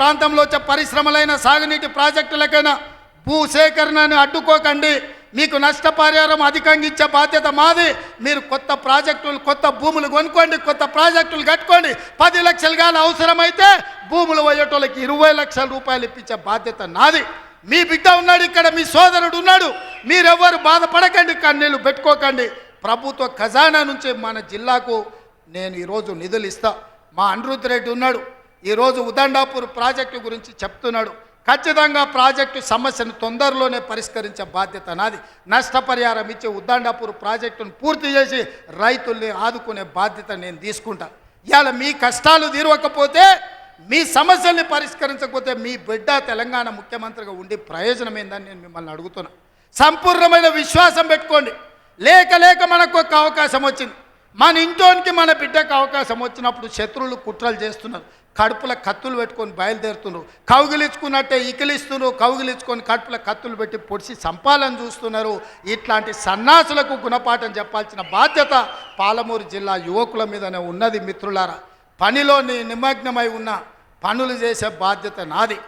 ప్రాంతంలో వచ్చే పరిశ్రమలైన సాగునీటి ప్రాజెక్టులకైనా భూ సేకరణను అడ్డుకోకండి. మీకు నష్టపరిహారం అధికంగా ఇచ్చే బాధ్యత మాది. మీరు కొత్త ప్రాజెక్టులు కొత్త భూములు కొనుక్కోండి కొత్త ప్రాజెక్టులు కట్టుకోండి. పది లక్షలు కానీ అవసరమైతే భూములు పోయేటోళ్ళకి ఇరవై లక్షల రూపాయలు ఇప్పించే బాధ్యత నాది. మీ బిడ్డ ఉన్నాడు ఇక్కడ మీ సోదరుడు ఉన్నాడు. మీరెవ్వరు బాధపడకండి కన్నీళ్ళు పెట్టుకోకండి. ప్రభుత్వ ఖజానా నుంచి మన జిల్లాకు నేను ఈరోజు నిధులు ఇస్తా. మా అనిరుద్ధ్ రెడ్డి ఉన్నాడు. ఈరోజు ఉదండాపూర్ ప్రాజెక్టు గురించి చెప్తున్నాడు. ఖచ్చితంగా ప్రాజెక్టు సమస్యను తొందరలోనే పరిష్కరించే బాధ్యత నాది. నష్టపరిహారం ఇచ్చి ఉద్దండాపూర్ ప్రాజెక్టును పూర్తి చేసి రైతుల్ని ఆదుకునే బాధ్యత నేను తీసుకుంటా. ఇవాళ మీ కష్టాలు తీరవకపోతే మీ సమస్యల్ని పరిష్కరించకపోతే మీ బిడ్డ తెలంగాణ ముఖ్యమంత్రిగా ఉండి ప్రయోజనం ఏందని నేను మిమ్మల్ని అడుగుతున్నా. సంపూర్ణమైన విశ్వాసం పెట్టుకోండి. లేక లేక మనకు ఒక అవకాశం వచ్చింది. మన ఇంట్లోనికి మన బిడ్డకు అవకాశం వచ్చినప్పుడు శత్రువులు కుట్రలు చేస్తున్నారు. కడుపుల కత్తులు పెట్టుకొని బయలుదేరుతున్నారు. కౌగిలించుకున్నట్టే ఇకిలిస్తున్నారు. కౌగిలించుకొని కడుపుల కత్తులు పెట్టి పొడిచి సంపాలని చూస్తున్నారు. ఇట్లాంటి సన్నాసులకు గుణపాఠం చెప్పాల్సిన బాధ్యత పాలమూరు జిల్లా యువకుల మీదనే ఉన్నది మిత్రులారా. పనిలో నిమగ్నమై ఉన్న పనులు చేసే బాధ్యత నాది.